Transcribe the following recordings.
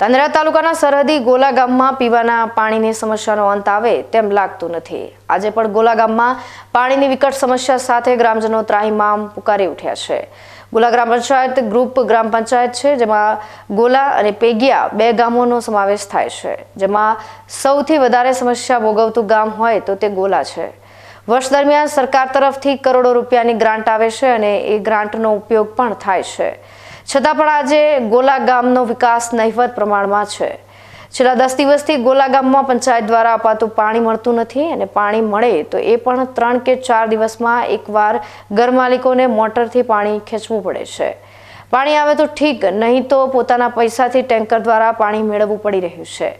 તાંદરા તાલુકાના સરહદી ગોલા ગામમાં પીવાના પાણીની સમસ્યાનો અંત આવે તેમ લાગતું નથી. આજે પણ ગોલા ગામમાં પાણીની વિકટ સમસ્યા સાથે ગ્રામજનો ત્રાહીમામ પુકારી ઉઠ્યા છે. ગોલા ગ્રામ પંચાયત ગ્રુપ ગ્રામ પંચાયત છે, જેમાં ગોલા અને પેગિયા બે ગામોનો સમાવેશ થાય છે. જેમાં સૌથી વધારે સમસ્યા ભોગવતું ગામ હોય તો તે ગોલા છે. વર્ષ દરમિયાન સરકાર તરફથી કરોડો રૂપિયાની ગ્રાન્ટ આવે છે અને એ ગ્રાન્ટનો ઉપયોગ પણ થાય છે. છતાં પણ આજે ગોલા ગામનો વિકાસ નહિવત પ્રમાણમાં છે. છેલ્લા દસ દિવસથી ગોલા ગામમાં પંચાયત દ્વારા અપાતું પાણી મળતું નથી અને પાણી મળે તો એ પણ ત્રણ કે ચાર દિવસમાં એકવાર ઘર માલિકોને મોટરથી પાણી ખેંચવું પડે છે. પાણી આવે તો ઠીક, નહીં તો પોતાના પૈસાથી ટેન્કર દ્વારા પાણી મેળવવું પડી રહ્યું છે.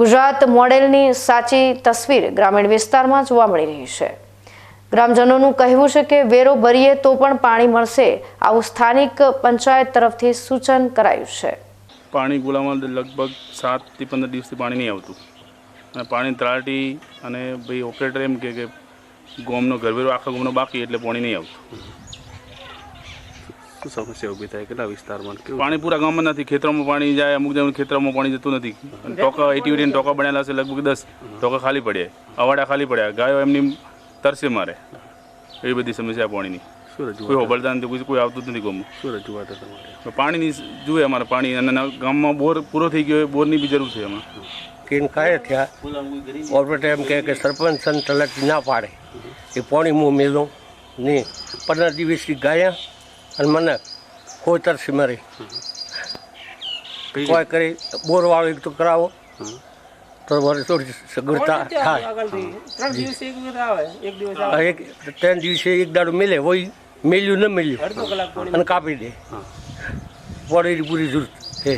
ગુજરાત મોડેલની સાચી તસવીર ગ્રામીણ વિસ્તારમાં જોવા મળી રહી છે. ગ્રામજનોનું કહેવું છે કે વેરો ભરીએ તો પણ પાણી મળશે. આવું સ્થાનિક પંચાયત તરફથી સૂચન કરાયું છે. પાણી ગુલામાં લગભગ સાતથી પંદર દિવસથી પાણી નહીં આવતું. અને પાણી ત્રાટી અને ભાઈ ઓપરેટર એમ કે કે ગોમનો ગરબેરો આખા ગોમનો બાકી એટલે પાણી નહીં આવતું. શું સમસ્યા ઊભી થાય? કેટલા વિસ્તારમાં પાણી પૂરા ગામમાં નથી. ખેતરોમાં પાણી જાય અમુક જણ ખેતરોમાં પાણી જતું નથી. અને ટોકા એટીવીટી ટોકા બનેલા છે લગભગ દસ. ટોકા ખાલી પડ્યા. અવાડા ખાલી પડ્યા. ગાયો એમની તરસે મારે. એવી બધી સમસ્યા પાણીની. શું કોઈ રજૂઆત હોબળતા નથી કોઈ કોઈ આવતું જ નથી ગામમાં. શું રજૂઆત છે પાણીની જુએ અમારે પાણી. અને ગામમાં બોર પૂરો થઈ ગયો બોરની બી જરૂર છે એમાં. કેન કાંઈ થયા? કોર્પોરેટ એમ કહે કે સરપંચ સન તલાટી ના પાડે. એ પાણી હું મેલું ને પંદર દિવસથી ગયા અને મને કોઈ તરસી મરે. કઈ કોઈ કરી બોરવાળો એક તો કરાવો. તો મારે થોડી સગવડતા થાય. એક ત્રણ દિવસે એક દાડો મિલે હોય મેલ્યું ન મેલ્યું. અને કાપી દે. પાણીની પૂરી જરૂર છે.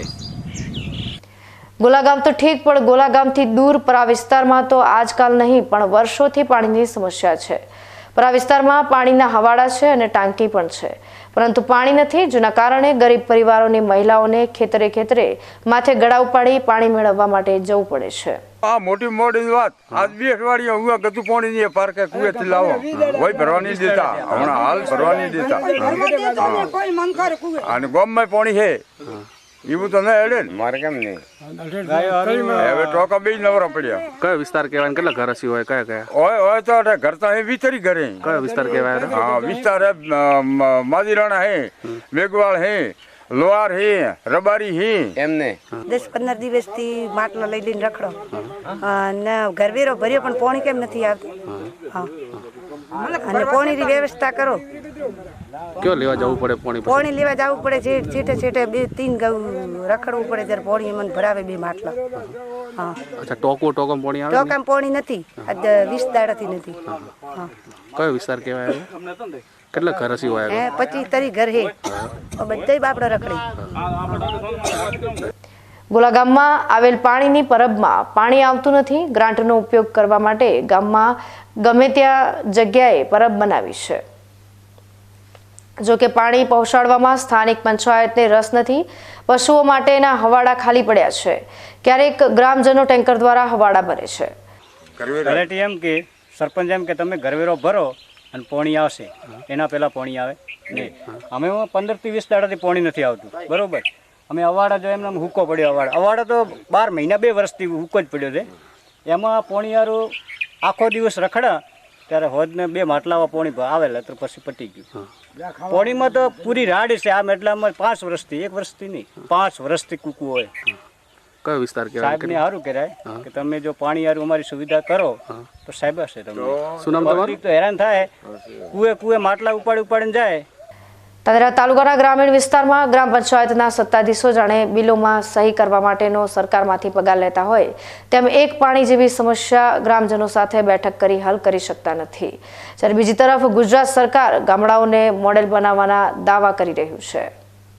ગોલાગામ તો ઠીક પણ ગોલાગામથી દૂર પરા વિસ્તારમાં તો આજકાલ નહીં પણ વર્ષોથી પાણીની સમસ્યા છે. પરા વિસ્તારમાં પાણીના હવાડા છે અને ટાંકી પણ છે. પરંતુ પાણી નથી. જેના કારણે ગરીબ પરિવારોની મહિલાઓને ખેતરે ખેતરે માથે ગળા ઉપાડી પાણી મેળવવા માટે જવું પડે છે. આ મોટી મોટી વાત. આજ બે અઠવાડિયા હું ગતું પાણી નહીં પાર્કે કુએથી લાવો. કોઈ ભરવાની દેતા. હમણાં હાલ ભરવાની દેતા. અને ગામમાં પાણી છે. એવું તો ના હેડે ને. મારે કેમ નહીં હવે ટોકા બે નવરા પડ્યા. કયો વિસ્તાર કહેવાય ને કેટલા ઘર હસી હોય કયા કયા? હોય હોય તો અરે ઘર તો અહીં વિતરી ઘરે. કયો વિસ્તાર કહેવાય હા વિસ્તાર હે માજીરાણા હે મેઘવાળ હે લોહાર હે રબારી હે. એમને દસ પંદર દિવસથી માટલા લઈ લઈને રખડો. અને ગરવેરો ભર્યો પણ પોણી કેમ નથી આવતી? હા. અને પોણીની વ્યવસ્થા કરો. કયો લેવા જવું પડે પાણી? લેવા જવું પડે છેટે છેટે બે ત્રણ ગૌ રખડવું પડે ત્યારે પોણી મને ભરાવે બે માટલા. હા. અચ્છા ટોકો ટોકમ પાણી આવે ટોકમ પાણી નથી વીસ દાડાથી નથી. હા. કયો વિસ્તાર કહેવાય કેટલા ઘર હસી હોય હે પચીસ તરી ઘર હે. બધા બાપડા રખડી. ગોલાગામમાં આવેલ પાણીની પરબમાં પાણી આવતું નથી. ગ્રાન્ટનો ઉપયોગ કરવા માટે ગામમાં ગમે ત્યાં જગ્યાએ પરબ બનાવી છે. જો કે પાણી પહોંચાડવામાં સ્થાનિક પંચાયતને રસ નથી. પશુઓ માટેના હવાડા ખાલી પડ્યા છે. ક્યારેક ગ્રામજનો ટેન્કર દ્વારા હવાડા ભરે છે. એમ કે, સરપંચ એમ કે, તમે ઘરવેરો ભરો અને પોણી આવશે. એના પહેલાં પોણી આવે નહીં. અમે પંદરથી વીસ દાડાથી પોણી નથી આવતું. બરોબર? અમે અવાડા જો એમને હુક્કો પડ્યો અવાડા. અવાડા તો બાર મહિના, બે વર્ષથી હુક્કો જ પડ્યો છે. એમાં પોણીયારું આખો દિવસ રખડા ત્યારે હોદને બે માટલાવા પોણી આવેલા તો પછી પટી ગયું. પોણીમાં તો પૂરી રાડ છે આ મેટલામાં પાંચ વર્ષથી એક વર્ષથી નહીં પાંચ વર્ષથી કૂકું હોય. કયો વિસ્તાર કહેવાય સાહેબને સારું કહેવાય કે તમે જો પાણી યારું અમારી સુવિધા કરો તો સાહેબ હશે તમને. શું નામ તમારું? તો હેરાન થાય. કુએ કુએ માટલા ઉપાડી ઉપાડીને જાય. તાંદરા તાલુકાના ગ્રામીણ વિસ્તારમાં ગ્રામ પંચાયતના સત્તાધીશો જાણે બિલોમાં સહી કરવા માટેનો સરકારમાંથી પગાર લેતા હોય, તેમ એક પાણી જેવી સમસ્યા ગ્રામજનો સાથે બેઠક કરી હલ કરી શકતા નથી. જ્યારે બીજી તરફ ગુજરાત સરકાર ગામડાઓને મોડેલ બનાવવાના દાવા કરી રહ્યું છે.